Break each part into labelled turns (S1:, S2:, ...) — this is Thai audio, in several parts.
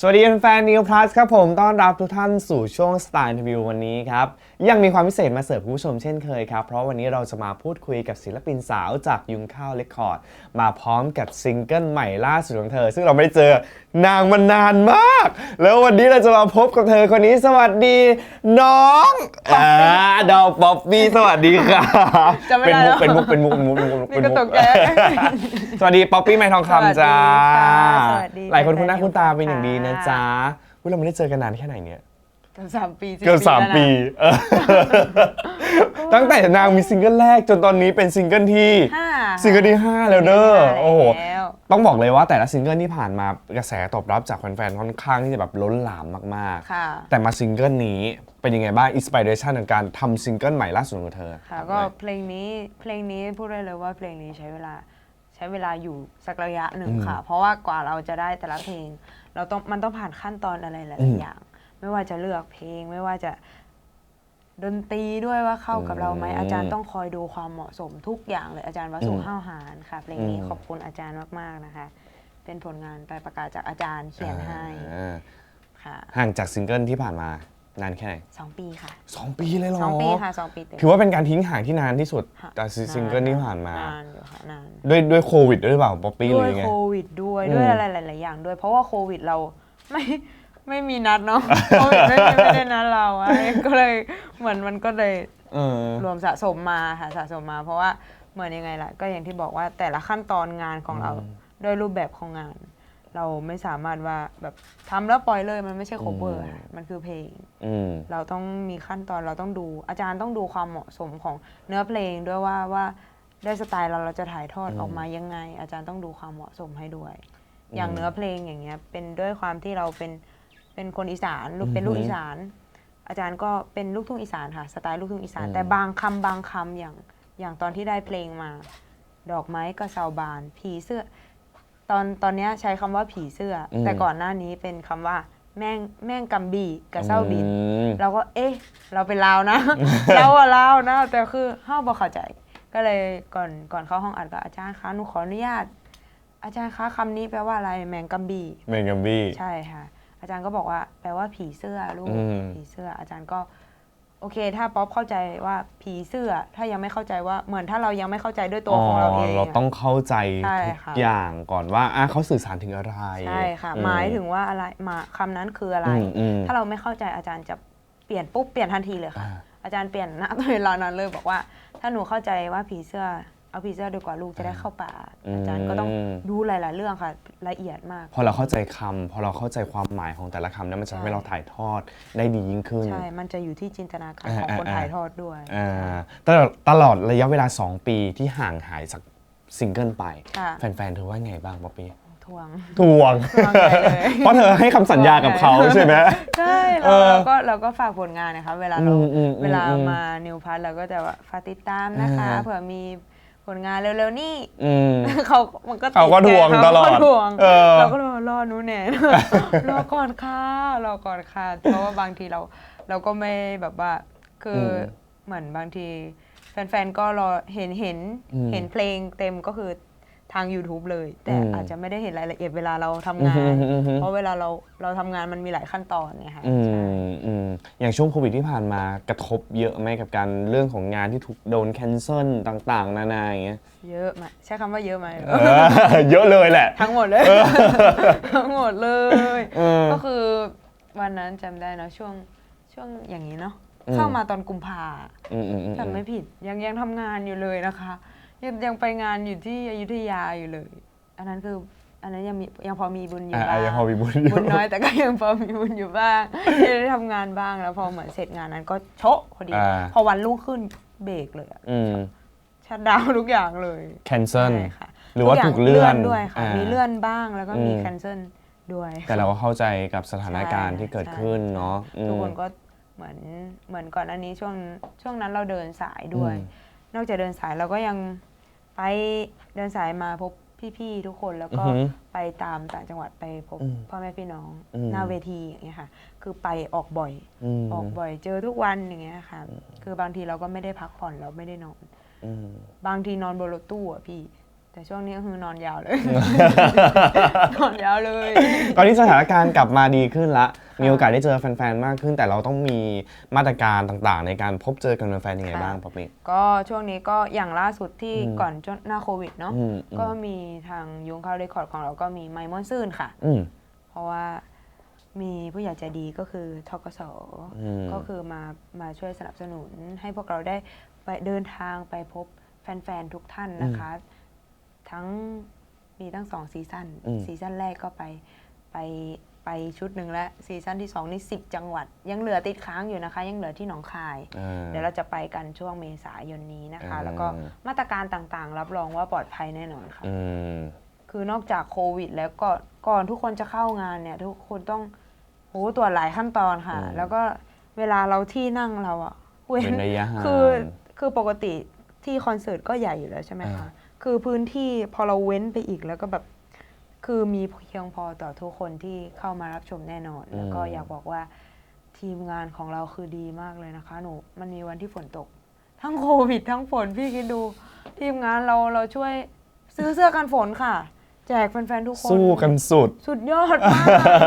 S1: สวัสดีแฟนๆ New Plus ครับผมต้อนรับทุกท่านสู่ช่วง Star Interview วันนี้ครับ ยังมีความพิเศษมาเสิร์ฟคุณผู้ชมเช่นเคยครับ เพราะวันนี้เราจะมาพูดคุยกับศิลปินสาวจากยุงข้าวเรคคอร์ด มาพร้อมกับซิงเกิลใหม่ล่าสุดของเธอ ซึ่งเราไม่ได้เจอนางมานานมาก แล้ววันนี้เราจะมาพบกับเธอคนนี้สวัสดี น้องอ่าดาวป๊อปปี้สวัสดีครับ
S2: จำไม่ได้แล้ว
S1: เป็นมุกเป็นมุกเป็นมุกเป็นมุกเป็นมุก
S2: นี่ก็ตกใจ
S1: สวัสดีป๊อปปี้ไม้ทองคำจ้า
S2: สวัสดีค่ะ
S1: หลายคนคุ้นหน้าคุ้นตาเป็นอย่าง
S2: ค่ะ
S1: ดีนะจ๊ะอุ๊ยเราไม่ได้เจอกันนานแค่ไหนเนี่ย
S2: เกือบสามปี
S1: เกือบสาม
S2: แล้วนะ
S1: ปี เออตั้งแต่นางมีซิงเกิลแรกจนตอนนี้เป็นซิงเกิลที่
S2: ห้า
S1: ซิงเกิลที่ 5 แล้วเด้อ
S2: ห้า
S1: โอ้โห
S2: แล้ว
S1: ต้องบอกเลยว่าแต่ละซิงเกิลที่ผ่านมากระแสตอบรับจากแฟนๆ ค่อนข้างที่จะแบบล้นหลามมาก
S2: ค่ะ
S1: ๆ แต่มาซิงเกิลนี้เป็นยังไงบ้างอินสปิเรชันในการทำซิงเกิลใหม่ล่าสุดของเธอ
S2: ค่ะก็เพลงนี้เพลงนี้พูดได้เลยว่าเพลงนี้ใช้เวลาใช้เวลาอยู่สักระยะหนึ่งค่ะ เพราะว่ากว่าเราจะได้แต่ละเพลง เราต้องมันต้องผ่านขั้นตอนอะไรหลายๆอย่าง ไม่ว่าจะเลือกเพลง ไม่ว่าจะดนตรีด้วยว่าเข้ากับเราไหม
S1: อืม
S2: อาจารย์ต้องคอยดูความเหมาะสมทุกอย่างเลยอาจารย์วสุ
S1: อืม
S2: ห้าวหารค่ะเพลงนี้
S1: อืม
S2: ขอบคุณอาจารย์มากๆนะคะ เป็นผลงานไปประกาศจากอาจารย์เขียนให้
S1: อ่า
S2: ค่ะ
S1: ห่างจากซิงเกิลที่ผ่านมา นานแค่ไหน
S2: สองปีค่ะ
S1: สองปีเลยเหรอ
S2: สองปีค่ะสองปีเต็ม
S1: ถือว่าเป็นการทิ้งห่างที่นานที่สุด
S2: ค่ะ
S1: จากซิงเกิลที่ผ่านมา
S2: นานอยู่ค่ะนาน
S1: ด้วยด้วยโควิดด้วยหรือเปล่าป๊อปปี้ห
S2: ด้
S1: รื
S2: วย
S1: อไง
S2: โควิดด้วย
S1: อืม
S2: ด้วยอะไรหลาย ๆ อย่างด้วย เพราะว่าโควิดเราไม่ไม่มีนัดเนาะ โควิดไม่ไม่ไม่ได้นัดเราอะไรก็เลยเหมือนมันก็เลย
S1: เออ
S2: รวมสะสมมาค่ะสะสมมา เพราะว่าเหมือนยังไงล่ะก็อย่างที่บอกว่าแต่ละขั้นตอนงานของเรา
S1: อืม
S2: ด้วยรูปแบบของงาน เราไม่สามารถว่าแบบทำแล้วปล่อยเลยมันไม่ใช่ cover
S1: อืม
S2: ค่ะมันคือเพลง
S1: อืม
S2: เราต้องมีขั้นตอนเราต้องดู อาจารย์ต้องดูความเหมาะสมของเนื้อเพลงด้วยว่าว่าด้วยสไตล์เราเราจะถ่ายทอด
S1: อืม
S2: ออกมายังไง อาจารย์ต้องดูความเหมาะสมให้ด้วย อย่างเนื้อเพลงอย่างเงี้ยเป็นด้วยความที่เราเป็นเป็นคนอีสานลูกเป็นลูก
S1: อือฮึ
S2: อีสาน อาจารย์ก็เป็นลูกทุ่งอีสานค่ะสไตล์ลูกทุ่งอีสาน
S1: อืม
S2: แต่บางคำบางคำอย่างอย่างตอนที่ได้เพลงมา ดอกไม้กระเซาบานผีเสื้อ ตอนตอนเนี้ยใช้คำว่าผีเสื้ออ
S1: ม
S2: แต่ก่อนหน้านี้เป็นคำว่า แม่งแม่งกำบี่กระเซ้าบิน
S1: อืม
S2: เราก็เอ๊ะ เราเป็นลาวนะ เราอะลาวนะ แต่คือเฮาบ่เข้าใจ ก็เลยก่อนก่อนเข้าห้องอัดก็อาจารย์คะหนูขออนุญาต อาจารย์คะคำนี้แปลว่าอะไรแมงกัมบี
S1: เมกัมบี้
S2: ใช่ค่ะ อาจารย์ก็บอกว่า แปลว่าผีเสื้อลูก
S1: อืม
S2: ผีเสื้อ อาจารย์ก็ โอเค ถ้าป๊อปเข้าใจว่าผีเสื้อ ถ้ายังไม่เข้าใจว่าเหมือนถ้าเรายังไม่เข้าใจด้วยตัวของเราเอง
S1: เรา
S2: อะ
S1: ต้องเข้าใจ
S2: ใช่
S1: ทุก
S2: ค่ะ
S1: อย่างก่อนว่าอะเขาสื่อสารถึงอะไร
S2: ใช่ค่ะ
S1: อื
S2: หมายถึงว่าอะไรมาคำนั้นคืออะไร
S1: อืมอืม
S2: ถ้าเราไม่เข้าใจอาจารย์จะเปลี่ยนปุ๊บเปลี่ยนทันทีเลยค่ะ
S1: อ่า
S2: อาจารย์เปลี่ยนณเวลานั้นเลยบอกว่า ถ้าหนูเข้าใจว่าผีเสื้อ เอาผีเสื้อดีกว่าลูกจะได้เข้าป่าอาจารย์ก็ต้องดูหลาย ๆ เรื่องค่ะละเอียดมาก
S1: พอเราเข้าใจคำพอเราเข้าใจความหมายของแต่ละคำนั้นมันจะทำให้เราถ่ายทอดได้ดียิ่งขึ้น
S2: ใช่ มันจะอยู่ที่จินตนาการ
S1: อ่า
S2: ของคน
S1: อ่า
S2: ถ่ายทอดด้วย
S1: อ่าตลอดตลอดระยะเวลา 2 ปีที่ห่างหายจากซิงเกิลไป
S2: ค่ะ
S1: แฟนๆเธอว่าไงบ้างป๊อปปี้
S2: ทวง
S1: ทวง
S2: ทวงใหญ่เลย
S1: เพราะเธอให้คำสัญญากับเขาใช่ไหม
S2: ใช่เรา
S1: เออ
S2: เราก็เราก็ฝากผลงานนะคะ เวลาเรา
S1: อืมอืมอืม
S2: เวลา
S1: อืม
S2: มานิวพัทเราก็จะว่าฝากติดตามนะคะ
S1: อ่า
S2: เผื่อมี ผลงานเร็วๆนี่
S1: อืม
S2: เขามันก็ติด
S1: เขาก็ทวง
S2: ไต
S1: ลอด
S2: เขาก็ทวง
S1: เออ
S2: เราก็รอรอหนูแหน่ รอก่อนค่ะรอก่อนค่ะเพราะว่าบางทีเรา เราก็ไม่แบบว่า คืออ
S1: ม
S2: เหมือนบางที แฟนๆก็รอเห็นเห็น
S1: อืม
S2: เห็นเพลงเต็มก็คือ ทาง YouTube เลย แต่
S1: อืม
S2: อาจจะไม่ได้เห็นรายละเอียดเวลาเราทำงาน
S1: อืมอืมอืม
S2: เพราะเวลาเราเราทำงานมันมีหลายขั้นตอนไงค่ะ
S1: อื
S2: ใช่
S1: มอืมอย่างช่วงโควิดที่ผ่านมากระทบเยอะไหมกับการเรื่องของงานที่ถูกโดนแคนเซิลต่างๆ นานาอย่างเงี้ย
S2: เยอะไหมใช้คำว่าเยอะไหม
S1: เออเยอะเลยแหละ
S2: ทั้งหมดเลย ทั้งหมดเลย
S1: เออ
S2: ก็คือวันนั้นจำได้เนอะช่วงช่วงอย่างนี้เนาะ
S1: อืม
S2: เข้ามาตอนกุมภา
S1: อืมอืมอืม
S2: จำไม่ผิดยังยังทำงานอยู่เลยนะคะ ยังยังไปงานอยู่ที่อยุธยาอยู่เลย อันนั้นคืออันนั้นยังมียังพอมีบุญอยู่
S1: อะ
S2: บ้า
S1: อะ
S2: ง
S1: ยังพอมีบุญอยู่
S2: บุญน้อยแต่ก็ยังพอมีบุญอยู่บ้างที่ได้ทำงานบ้างแล้วพอเหมือนเสร็จงานนั้นก็โชะพอดี
S1: อ่า
S2: พอวันรุ่งขึ้นเบรกเลยอะ
S1: อืม
S2: ชัดดาวน์ทุกอย่างเลย
S1: แคนเซิล
S2: ใช่ค่ะ
S1: หรือว่า
S2: ทุย่ง
S1: ถูกเลื่อน
S2: ด้วยค่ะ
S1: อ่ามี
S2: มีเลื่อนบ้างแล้วก็มี
S1: อืม
S2: แคนเซิลด้วย
S1: แต่เราก็เข้าใจกับสถานการณ์
S2: ใช่
S1: ที่เกิดขึ้นเนาะอืม
S2: ทุกคนก็เหมือนเหมือนก่อนอันนี้ช่วงช่วงนั้นเราเดินสายด้วย
S1: อืม
S2: นอกจากเดินสายเราก็ยัง ไปเดินสายมาพบพี่ๆทุกคนแล้วก็
S1: อือหือ
S2: ไปตามต่างจังหวัดไปพบ
S1: อืม
S2: พ่อแม่พี่น้อง
S1: อืม
S2: หน้าเวทีอย่างเงี้ยค่ะ คือไปออกบ่อย
S1: อืม
S2: ออกบ่อยเจอทุกวันอย่างเงี้ยค่ะ คือบางทีเราก็ไม่ได้พักผ่อนเราไม่ได้นอน
S1: อืม
S2: บางทีนอนบนรถตู้อะพี่ แต่ช่วงนี้ก็คือนอนยาวเลย นอนยาวเลย
S1: ตอนนี้สถานการณ์กลับมาดีขึ้นละ มีโอกาสได้เจอแฟนๆ มากขึ้น แต่เราต้องมีมาตรการต่างๆ ในการพบเจอกับแฟนๆยังไง
S2: ค่ะ
S1: บ้างป๊อปปี้
S2: ก็ช่วงนี้ก็อย่างล่าสุดที่
S1: อืม
S2: ก่อนจนหน้าโควิดเนาะ
S1: อืมอืม
S2: ก็มีทางยุงเข้าเรคคอร์ดของเราก็มีไมมอนซื่นค่ะ
S1: อืม
S2: เพราะว่ามีผู้ใหญ่ใจดีก็คือทกส
S1: อืม
S2: ก็คือมามาช่วยสนับสนุนให้พวกเราได้ไปเดินทางไปพบแฟนๆ ทุกท่านนะคะ ทั้งมีทั้งสองซีซั่น
S1: อืม
S2: ซีซั่นแรกก็ไปไป ไปชุดหนึ่งแล้วซีซั่นที่สองนี่สิบจังหวัด ยังเหลือติดค้างอยู่นะคะ ยังเหลือที่หนองคาย
S1: อ่า
S2: เดี๋ยวเราจะไปกันช่วงเมษายนนี้นะคะ
S1: อ่า
S2: แล้วก็มาตรการต่างๆ รับรองว่าปลอดภัยแน่นอนค่ะ
S1: อืม
S2: คือนอกจากโควิด แล้วก็ก่อนทุกคนจะเข้างานเนี่ย ทุกคนต้องโหตรวจหลายขั้นตอนค่ะ
S1: อืม
S2: แล้วก็เวลาเราที่นั่งเราอะเว้น
S1: เว้นระยะห่าง
S2: คือคือปกติที่คอนเสิร์ตก็ใหญ่อยู่แล้วใช่ไหม
S1: อ่า
S2: คะคือพื้นที่พอเราเว้นไปอีกแล้วก็แบบ คือมีเพียงพอต่อทุกคนที่เข้ามารับชมแน่นอน แล้วก็อยากบอกว่าทีมงานของเราคือดีมากเลยนะคะ หนู มันมีวันที่ฝนตก ทั้งโควิด ทั้งฝนพี่คิดดู ทีมงานเราเราช่วยซื้อเสื้อกันฝนค่ะ แจกแฟนๆทุกคน
S1: สู้กันสุด
S2: สุดยอดมาก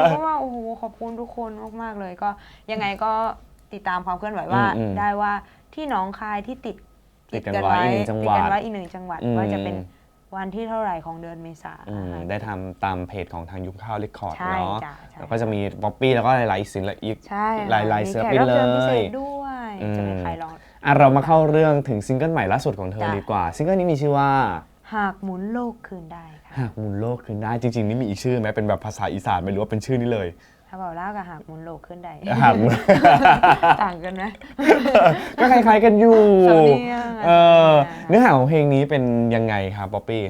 S2: เพราะว่าโอ้โหขอบคุณทุกคนมากๆเลยก็ยังไงก็ติดตามความเคลื่อนไหวว่า
S1: อืมอืม
S2: ได้ว่าที่หนองคายที่ติด
S1: ติดกันไว้อีกหนึ่งจังหวัด
S2: ติดกันไว้อีกหนึ่งจังหวัด
S1: อืม
S2: ว่าจะเป็น วันที่เท่าไหร่ของเดือนเมษา
S1: อืม
S2: ค่ะ
S1: ได้ทำตามเพจของทางยุคข้าวเรคคอร์ด
S2: ใช่
S1: เนาะ
S2: จ้ะใช่
S1: แล้วก็จะมีป๊อปปี้แล้วก็หลายๆศิลป์อีก
S2: ใช่
S1: หลายๆ
S2: มี
S1: ศิล
S2: แข
S1: ปิ
S2: ก
S1: น
S2: รับเชิญ
S1: เลย
S2: พิเศษด้วย
S1: อืม
S2: จะมีใครลอง
S1: อะเรามาเข้าเรื่องถึงซิงเกิลใหม่ล่าสุดของเธอ
S2: จ้ะ
S1: ดีกว่า ซิงเกิลนี้มีชื่อว่า
S2: หากหมุนโลกคืนได้ค่ะ
S1: หากหมุนโลกคืนได้จริงๆนี่มีอีกชื่อไหมเป็นแบบภาษาอีสานไม่รู้ว่าเป็นชื่อนี้เลย
S2: ถ้าบอกเล่ากับหากหมุนโลกขึ้นได้
S1: หากหมุน
S2: ต่างกันไหม
S1: ก็คล้ายๆกันอยู่
S2: สำเนียงอะ
S1: เออเนื้อหาของเพลงนี้เป็นยังไงครับป๊อปปี้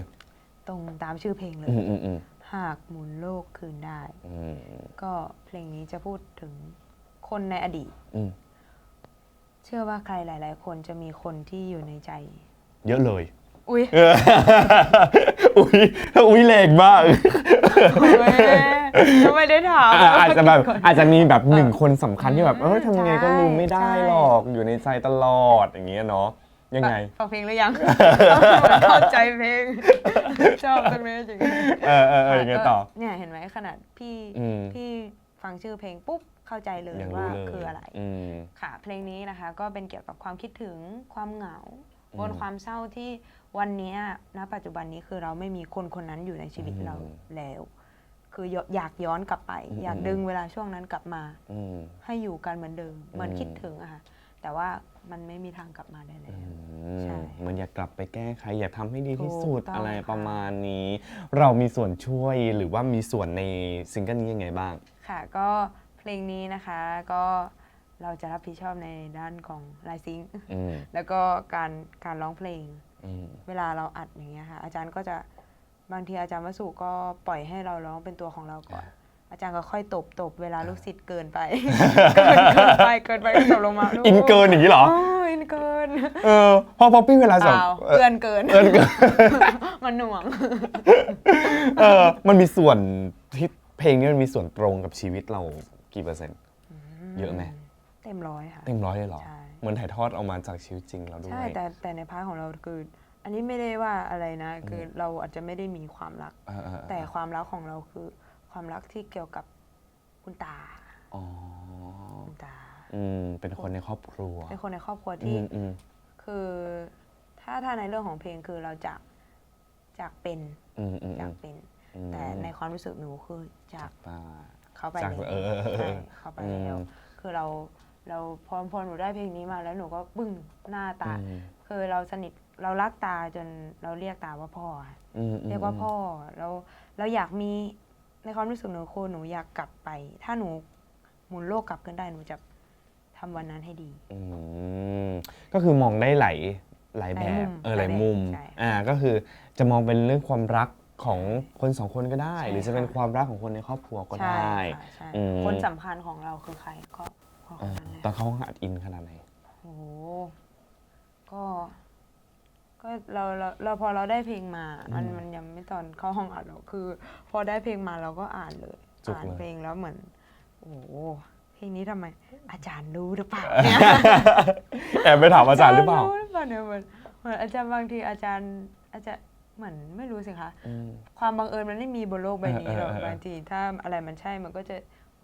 S2: ตรงตามชื่อเพลงเลย
S1: อืมอืมอืม
S2: หากหมุนโลกคืนได้
S1: อืม
S2: ก็เพลงนี้จะพูดถึงคนในอดีต
S1: อืม
S2: เชื่อว่าใครหลาย ๆ คนจะมีคนที่อยู่ในใจ
S1: เยอะเลย
S2: อุ้ย
S1: เอออุ้ยอุ้ยแรงมาก
S2: ทำไมได้ถาม
S1: อะอาจจะแบบ
S2: ก่น
S1: อาจจะมีแบบหนึ่งคนสำคัญที่แบบ
S2: อืม
S1: เออทำยังไงก็ลืมไม่ได้
S2: ใช่
S1: หรอกอยู่ในใจตลอดอย่างเงี้ยเนาะยังไง
S2: ฟังเพลงหรือยัง เข้าใจเพลง ชอบตรงนี้จริง
S1: เออเออเออยังไงต่อ
S2: เนี่ยเห็นไหมขนาดพี่
S1: อืม
S2: พี่ฟังชื่อเพลงปุ๊บเข้าใจเลย
S1: ยัง
S2: ว่า
S1: รู้เลย
S2: คืออะไร
S1: อืม
S2: ค่ะ เพลงนี้นะคะ ก็เป็นเกี่ยวกับความคิดถึงความเหงา
S1: อืม
S2: บนความเศร้าที่วันเนี้ยณปัจจุบันนี้คือเราไม่มีคนคนนั้นอยู่ในชีวิต
S1: อืม
S2: เราแล้ว คืออยากย้อนกลับไป
S1: อืม
S2: อยากดึงเวลาช่วงนั้นกลับมา
S1: อืม
S2: ให้อยู่กันเหมือนเดิมเหมือน
S1: อืม
S2: คิดถึงอะค่ะแต่ว่ามันไม่มีทางกลับมาได้แล้วใช่
S1: เหมันอยากกลับไปแก้ไขอยากทำให้ดีที่
S2: ถูก
S1: สุด
S2: ต้อง
S1: อะไร
S2: ค่ะ
S1: ประมาณนี้ เรามีส่วนช่วยหรือว่ามีส่วนในซิงเกิลนี้ยังไงบ้าง
S2: ค่ะ ก็เพลงนี้นะคะก็ เราจะรับผิดชอบในด้านของลายซิงค์
S1: อืม
S2: แล้วก็การการร้องเพลง
S1: อืม
S2: เวลาเราอัดอย่างเงี้ยค่ะอาจารย์ก็จะบางทีอาจารย์วสุก็ปล่อยให้เราร้องเป็นตัวของเราก่อน อาจารย์ก็ค่อยตบตบเวลาลูกศิษย์เกินไป เกินเกินไปเกินไปก็ตบลงมาลู
S1: อินเกินอย่างนี้เหรอ
S2: โอ้อินเกิน
S1: เออพอป๊อปปี้เวลา
S2: เป
S1: สอบ
S2: ล่า
S1: เออ
S2: เกินเกิน
S1: เออเกิน
S2: มันหน่วง
S1: เออมันมีส่วนที่เพลงนี้มันมีส่วนตรงกับชีวิตเรากี่เปอร์เซ็นต์ เยอะไหม
S2: เต็มร้อยค่ะ
S1: เต็มร้อยเลยเหรอ
S2: ใช่
S1: เหมือนถ่ายทอดออกมาจากชีวิตจริงเราด้วย
S2: ใช่แต่แต่ในพาร์ทของเราคือ อันนี้ไม่ได้ว่าอะไรนะ คือเราอาจจะไม่ได้มีความรัก
S1: เออเออเออ
S2: แต่ความรักของเราคือ ความรักที่เกี่ยวกับคุณตา
S1: อ๋อ
S2: คุณตา
S1: อืมเป็นคนในครอบครัว
S2: เป็นคนในครอบครัว
S1: อื
S2: ที่
S1: มอืม
S2: คือ ถ้าถ้าในเรื่องของเพลงคือเราจากจากเป็น
S1: อืมอืม
S2: จากเป็น
S1: อืม
S2: แต่ในความรู้สึกหนูคือจาก
S1: ป้า
S2: เขาไป
S1: จาก
S2: แล้ว
S1: เออเออเออ
S2: ใช่เขาไปแล้ว
S1: อืม
S2: คือเรา เราพอพอหนูได้เพลงนี้มาแล้วหนูก็บึ้งหน้าตา
S1: อืม
S2: คือเราสนิทเรารักตาจนเราเรียกตาว่าพ่อค่ะ
S1: อืมอืม
S2: เรียกว่าพ่อเราเราอยากมีในความรู้สึกหนูคือหนูอยากกลับไป ถ้าหนูหมุนโลกกลับกันได้หนูจะทำวันนั้นให้ดี
S1: อืมก็คือมองได้หลายหลายแบ
S2: หลายมุ
S1: บ
S2: ม
S1: เออหลาย
S2: หลายแบบ
S1: มุม
S2: ใช่
S1: อ่าก็คือจะมองเป็นเรื่องความรักของคนสองคนก็ได้
S2: ใช่
S1: หรือจะเป็น
S2: ค่ะ
S1: ความรักของคนในครอบครัวก็
S2: ใช่
S1: ได้
S2: ค่ะใช่
S1: อืม
S2: คนสำคัญของเราคือใครก็ ก็ค
S1: เอนอ
S2: นั้นแหละ
S1: ตอนเขาหัดอินขนาดไหน
S2: โอ้โหก็ ก็เราเราเราพอเราได้เพลงมา มัน
S1: อืม
S2: มันยังไม่ตอนเข้าห้องอัดหรอกคือ พอได้เพลงมาเราก็อ่านเลย
S1: จุก
S2: อ่าน
S1: เลย
S2: เพลงแล้วเหมือน โอ้โหเพลงนี้ทำไม อาจารย์รู้หรือเปล่าเนี่ย
S1: แอบไปถามอาจารย์หรือเปล่า
S2: รู้หรือเปล่าเนี่ยเหมือนเหมือนอาจารย์บางทีอาจารย์อาจารย์เหมือนไม่รู้สิคะ
S1: อืม
S2: ความบังเอิญมันไม่มีบนโลกใบนี้หรอก
S1: เออเออเออ
S2: บางทีถ้าอะไรมันใช่มันก็จะ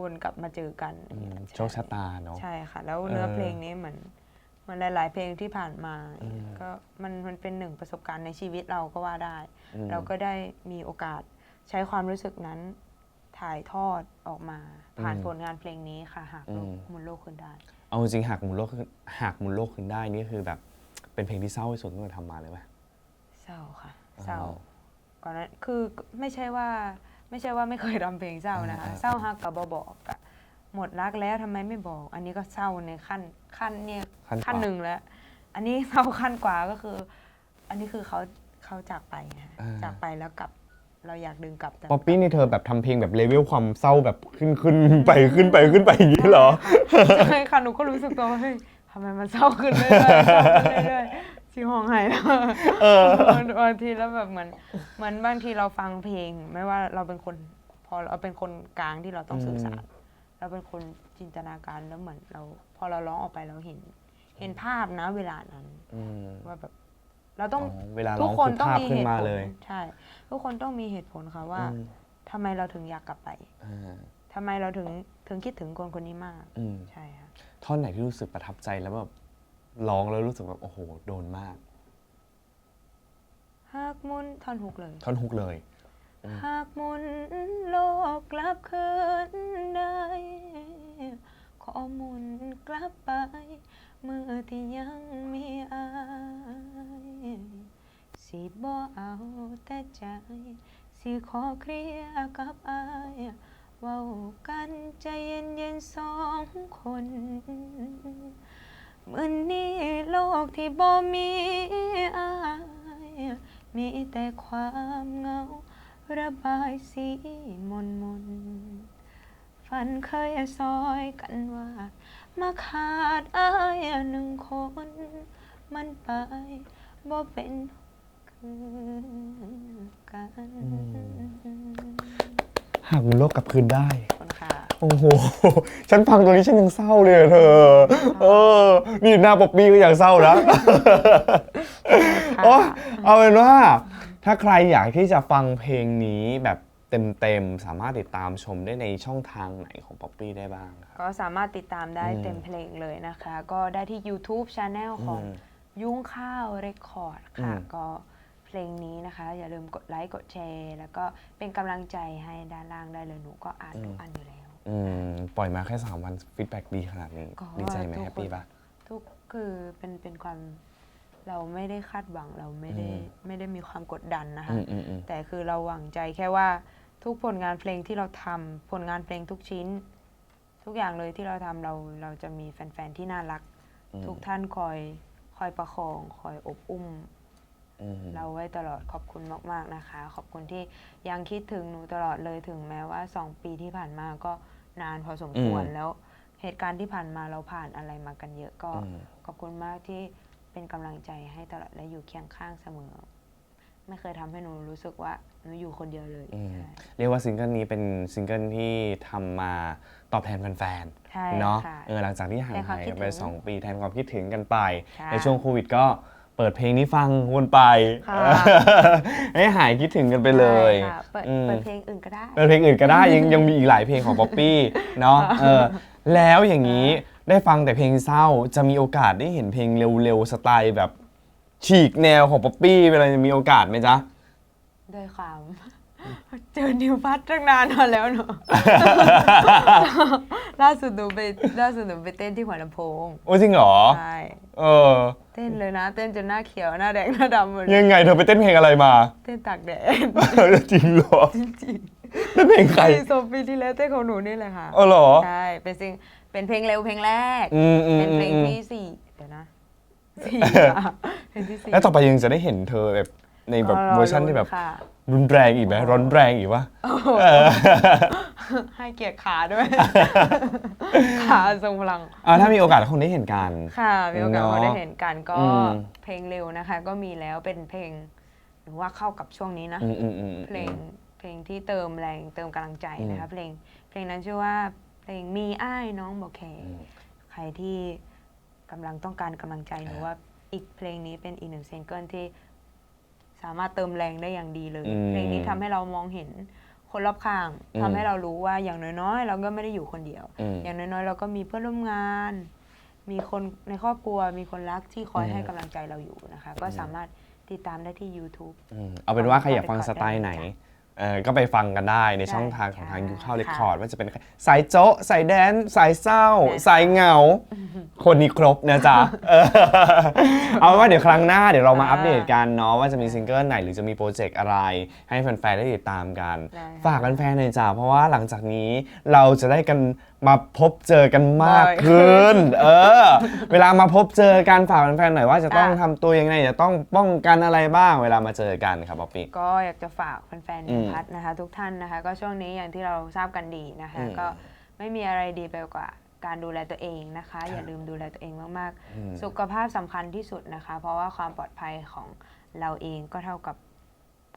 S2: วนกลับมาเจอกัน
S1: อืม
S2: ใโช
S1: คชะตาเนาะ
S2: ใช่ค่ะ แล้วเนื้อ
S1: เออ
S2: เพลงนี้เหมือนเหมันหลาย ๆ เพลงที่ผ่านมา
S1: อืม
S2: ก็มันมันเป็นหนึ่งประสบการณ์ในชีวิตเราก็ว่าได้
S1: อืม
S2: เราก็ได้มีโอกาสใช้ความรู้สึกนั้นถ่ายทอดออกมาผ่านผลงานเพลงนี้ค่ะหากโลกหมุนโลกขึ้นได้
S1: เอาจริงๆหากหมุนโลกขึ้นหากหมุนโลกขึ้นได้นี่คือแบบเป็นเพลงที่เศร้าที่สุดตั้งแต่ทำมาเลยไหม
S2: เศร้าค่ะ เศร้า
S1: อ๋อ
S2: ก่อนนั้นคือไม่ใช่ว่า ไม่ใช่ว่าไม่เคยทำเพลงเศร้านะคะ
S1: อ่า
S2: เศร้าฮักกับบ่บอกอะหมดรักแล้วทำไมไม่บอก อันนี้ก็เศร้าในขั้นขั้นเนี่ย
S1: ขั้น
S2: ขั้น
S1: กว่า
S2: หนึ่งแล้ว อันนี้เศร้าขั้นกว่าก็คือ อันนี้คือเขาเขาจากไปค่ะ
S1: อ่า
S2: จากไปแล้วกลับเราอยากดึงกลับแต่
S1: ป๊อปปี้นี่เธอแบบทำเพลงแบบเลเวลความเศร้าแบบขึ้นขึ้นไปขึ้นไปขึ้นไปอย่างนี้เหรอ
S2: ใช่ค่ะหนูก็รู้สึกตัวว่าเฮ้ยทำไมมันเศร้าขึ้นเรื่อยๆ เศร้าขึ้นเรื่อยๆที่ห้องไห้แล้วบางทีแล้วแบบเหมือนเหมือนบางทีเราฟังเพลง ไม่ว่าเราเป็นคนพอเราเป็นคนกลางที่เราต้องสื่อสารเราเป็นคนจินตนาการแล้วเหมือนเรา พอเราร้องออกไปเราเห็น เห็นภาพนะเวลานั้น
S1: อืม
S2: ว่าแบบเราต้อง
S1: อ๋อเวลา
S2: ทุ
S1: ร้
S2: ก
S1: อง
S2: คน
S1: คือ
S2: ต้อง
S1: ภาพ
S2: มี
S1: ขึ้
S2: เห
S1: น
S2: ตุ
S1: มา
S2: ผล
S1: เลย
S2: ใช่ ทุกคนต้องมีเหตุผลค่ะว่า
S1: อืม
S2: ทำไมเราถึงอยากกลับไป
S1: อ่า
S2: ทำไมเราถึงถึงคิดถึงคนคนนี้มาก
S1: อืม
S2: ใช่ค่ะ
S1: ท่อนไหนที่รู้สึกประทับใจแล้วแบบ ร้องแล้วรู้สึกแบบโอ้โหโดนมาก
S2: หากหมุนท่อนฮุกเลย
S1: ท่อนฮุกเลย
S2: หากหมุนโลกกลับคืนได้ขอหมุนกลับไปมือที่ยังมีอายสิบ่เอาแต่ใจ สิขอเคลียร์กับอายเว้ากันใจเย็นเย็นๆสองคน มื่อนี้โลกที่บ่มีอายมีแต่ความเหงา ระบายสีมนมนๆฝันเคยซอยกันว่า มาขาดอายหนึ่งคน มันไปบ่เป็นคือกัน
S1: หากหมุนโลกกลับคืนได้
S2: คนค่ะ
S1: โอ้โห ฉันฟังตรงนี้ฉันยังเศร้าเลยอะเธอ เออ นี่หน้าป๊อปปี้ก็ยังเศร้านะโอ้เอาเป็นว่า ถ้าใครอยากที่จะฟังเพลงนี้แบบเต็มๆ สามารถติดตามชมได้ในช่องทางไหนของป๊อปปี้ได้บ้างครับ
S2: ก็สามารถติดตามได้
S1: อืม
S2: เต็มเพลงเลยนะคะ ก็ได้ที่ YouTube Channel ของ
S1: อืม
S2: ยุ้งข้าวเรคคอร์ดค่ะ
S1: อืม
S2: ก็เพ ลงนี้นะคะ อย่าลืมกดไลค์กดแชร์ แล้วก็เป็นกำลังใจให้ด้านล่างได้เลยหนูก็อ่านทุกอันอยู่แล้ว
S1: อืมปล่อยมาแค่ 3 วันฟีดแบ็ดีขนาดนี้
S2: ก็
S1: ดีใจไหม
S2: ทุก
S1: แฮปปี้
S2: คน
S1: ปะ
S2: ทุกคือเป็นเป็นความเราไม่ได้คาดหวังเราไม่ได้
S1: อืม
S2: ไม่ได้มีความกดดันนะคะ
S1: อืมอืมอืม
S2: แต่คือเราหวังใจแค่ว่าทุกผลงานเพลงที่เราทำผลงานเพลงทุกชิ้น ทุกอย่างเลยที่เราทำเราเราจะมีแฟนๆที่น่ารัก
S1: อืม
S2: ทุกท่านคอยคอยประคอง คอยอบอุ้ม
S1: อืม
S2: เราไว้ตลอดขอบคุณมาก ๆนะคะ ขอบคุณที่ยังคิดถึงหนูตลอดเลยถึงแม้ว่าสองปีที่ผ่านมาก็นานพอสมควรแล้วเหตุการณ์ที่ผ่านมาเราผ่านอะไรมากันเยอะก็
S1: อืม
S2: ขอบคุณมากที่เป็นกำลังใจให้ตลอดและอยู่เคียงข้างเสมอ ไม่เคยทำให้หนูรู้สึกว่าหนูอยู่คนเดียวเลย
S1: อืม
S2: ใช่
S1: เรียกว่าซิงเกิลนี้เป็นซิงเกิลที่ทำมาตอบแทนแฟน
S2: ใช่
S1: ๆเนาะ
S2: ค่ะ
S1: เออหลังจากที่ห่าง
S2: แทนความ
S1: หาย
S2: คิด
S1: กันไป
S2: ถึง
S1: 2ปีแทนความคิดถึงกันไป
S2: ค่ะ
S1: ในช่วงโควิดก็ เปิดเพลงนี้ฟังวนไป
S2: ค่ะ
S1: ให้หายคิดถึงกันไปเลย
S2: ใช่ค่ะเปิด
S1: อืม
S2: เปิดเพลงอื่นก็ได้
S1: เปิดเพลงอื่นก็ได้ยังยังมีอีกหลายเพลงของป๊อปปี้เนาะเออแล้วอย่างนี้ได้ฟังแต่เพลงเศร้าจะมีโอกาสได้เห็นเพลงเร็วๆสไตล์แบบ ฉีกแนวของป๊อปปี้เวลาจะมีโอกาสไหมจ๊ะ
S2: ด้วยความเจ อนิวพัทตั้งนานมาแล้วเนอะ ล่าสุดหนูไปล่าสุดหนูไปเต้นที่หัวลำโพง
S1: โอ้จริงเหรอ
S2: ใช่
S1: เออ
S2: เต้นเลยนะ เต้นจนหน้าเขียวหน้าแดงหน้าดำหมดเลย
S1: ยังไงเธอไปเต้นเพลงอะไรมา
S2: เต้นตากแดด
S1: จริงเหรอ
S2: จริง
S1: เต้นเพลงใคร
S2: ๆปีสองปีที่แล้วเต้นของหนูนี่แหละค่ะ
S1: เออเหรอ
S2: ใช่เป็นซิงเป็นเพลงเร็วเพลงแรก
S1: อืมอืม
S2: เป็นเพลง
S1: อืม
S2: ที่สี่เดี๋ยวนะสี่ค่ะเพลงที่สี่
S1: แล้วต่อไปยังจะได้เห็นเธอแบบ ในแบบ
S2: ก็
S1: เวอร์ชันที่แบบ
S2: ค่ะ
S1: รุนแรงอีกไหมร้อนแรงอีกวะ
S2: ให้เกียรติขาด้วย ขาทรงพลัง
S1: อ่าถ้ามีโอกาสคงได้เห็นกัน
S2: ค่ะมีโอกาส
S1: เนาะ
S2: พอได้เห็นกันก็
S1: อืม
S2: เพลงเร็วนะคะ ก็มีแล้วเป็นเพลงหรือว่าเข้ากับช่วงนี้นะ
S1: อืมอืมอืม
S2: เพลงเพลงที่เติมแรงเติมกำลังใจนะคะเพลงเพลงนั้นชื่อว่าเพลงมีอ้ายน้องบอกแคใครที่กำลังต้องการกำลังใจหรือว่าอีกเพลงนี้เป็นอีกหนึ่งซิงเกิลที่ สามารถเติมแรงได้อย่างดีเลย
S1: อืม
S2: เพลงนี้ทำให้เรามองเห็นคนรอบข้าง
S1: อืม
S2: ทำให้เรารู้ว่าอย่างน้อยๆ เราก็ไม่ได้อยู่คนเดียว
S1: อืม
S2: อย่างน้อยๆ เราก็มีเพื่อนร่วมงาน มีคนในครอบครัว มีคนรักที่คอย
S1: อืม
S2: ให้กำลังใจเราอยู่นะคะ ก็สามารถติดตามได้ที่ YouTube
S1: อืมเอาเป็นว่าใครอยากฟังสไตล์ไหน เออก็ไปฟังกันได้ในช่องทางของทาง
S2: ค่ะ
S1: ยูเข้าเรคคอร์ดว่าจะเป็นสายโจ๊ะสายแดนซ์สายเศร้า
S2: ใช่ค่ะ
S1: สายเหงา คนนี้ครบนะจ๊ะเออเอาเป็นว่าเดี๋ยวครั้งหน้าเดี๋ยวเรามาอัปเดตกันเนาะว่าจะมีซิงเกิลไหนหรือจะมีโปรเจกต์อะไร ให้แฟนๆได้ติดตามกัน
S2: ได้ค่ะ
S1: ฝากแฟนๆหน่อยจ้ะเพราะว่าหลังจากนี้เราจะได้กัน มาพบเจอกันมาก
S2: บ่อย
S1: ขึ้น เออ เวลามาพบเจอกันฝากแฟนๆหน่อยว่าจะต้อง
S2: อะ
S1: ทำตัวยังไงจะต้องป้องกันอะไรบ้างเวลามาเจอกันครับป๊อปปี้
S2: ก็อยากจะฝากแฟนๆ
S1: อื
S2: นิ
S1: ม
S2: พัฒน์นะคะ ทุกท่านนะคะ ก็ช่วงนี้อย่างที่เราทราบกันดีนะคะ
S1: อืม
S2: ก็ไม่มีอะไรดีไปกว่าการดูแลตัวเองนะคะ อย่าลืมดูแลตัวเองมาก
S1: อืม
S2: ๆ สุขภาพสำคัญที่สุดนะคะ เพราะว่าความปลอดภัยของเราเองก็เท่ากับ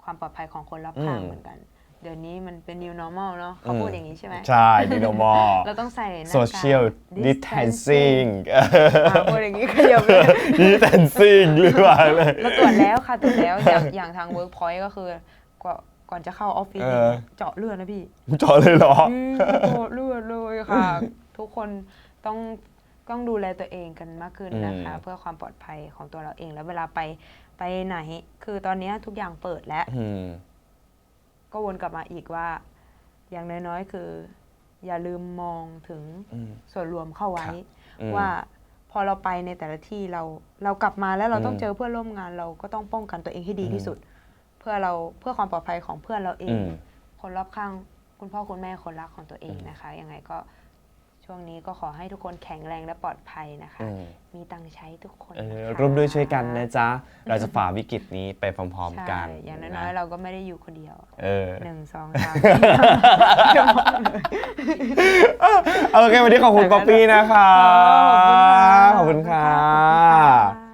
S2: ความปลอดภัยของคนรอบข้าง
S1: อืม
S2: เหมือนกันเดี๋ยวนี้มันเป็น new normal เนาะเขาพูดอย่างนี้ใช่ไหม
S1: ใช่ดิโนมอ
S2: เราต้องใส่หน้ากาก
S1: social distancing
S2: อ่าพูดอย่างนี้ขยับเลย
S1: distancing หรือเปล่าเลย
S2: เราตรวจแล้วค่ะตรวจแล้วอย่างอย่างทาง Workpoint ก็คือกว่าก่อนจะเข้าออฟฟิศ
S1: เอ
S2: เนี่ย
S1: อ
S2: เจาะเลือดนะพี่
S1: เจาะเลยเหรอ
S2: อืมเจาะเลือดเลยค่ะ ทุกคนต้องต้องดูแลตัวเองกันมากขึ้นนะคะ
S1: อืม
S2: เพื่อความปลอดภัยของตัวเราเองแล้วเวลาไปไปไหน คือตอนนี้ทุกอย่างเปิดแล้ว
S1: อืม
S2: ก็วนกลับมาอีกว่า อย่างน้อยๆ คือ อย่าลืมมองถึง
S1: อืม
S2: ส่วนรวมเข้าไว้
S1: ครับอืม
S2: ว่าพอเราไปในแต่ละที่เราเรากลับมาแล้วเราต้อง
S1: อืม
S2: เจอเพื่อนร่วมงานเราก็ต้องป้องกันตัวเองให้ดีที่สุด เพื่อเราเพื่อความปลอดภัยของเพื่อนเราเอ
S1: อื
S2: ง
S1: ม
S2: คนรอบข้างคุณพ่อคุณแม่คนรักของตัวเองนะคะยังไงก็ ช่วงนี้ก็ขอให้ทุกคนแข็งแรงและปลอดภัยนะคะ
S1: อืม
S2: มีตังค์ใช้ทุกคน
S1: เออ
S2: นะคะ
S1: ร่วมด้วยช่วยกันนะจ๊ะ เราจะฝ่าวิกฤตนี้ไปพร้อมๆ
S2: ใช่
S1: กัน
S2: อย่างน้อยๆเราก็ไม่ได้อยู่คนเดียว
S1: เออ
S2: หนึ่งสองสาม
S1: โอเค วันนี้ขอบคุณป๊อปปี้นะคะ
S2: ข
S1: ข
S2: อ
S1: อ
S2: บบคุ
S1: คุณณ
S2: ค่ะ
S1: ครับ